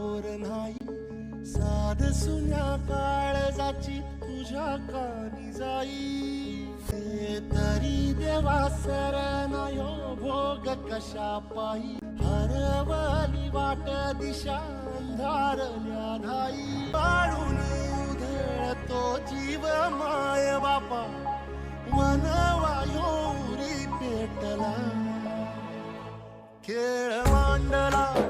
पाठीशी नाही. साध सुन्या काळजाची तुझ्या कानी जाई. ते तरी देवा सरनायो भोग कशा पायी. हरवली वाट दिशा अंधारल्या धाई पाळून उधळतो जीव माय बापा. वनवायोरी पेटला. खेळ मांडला.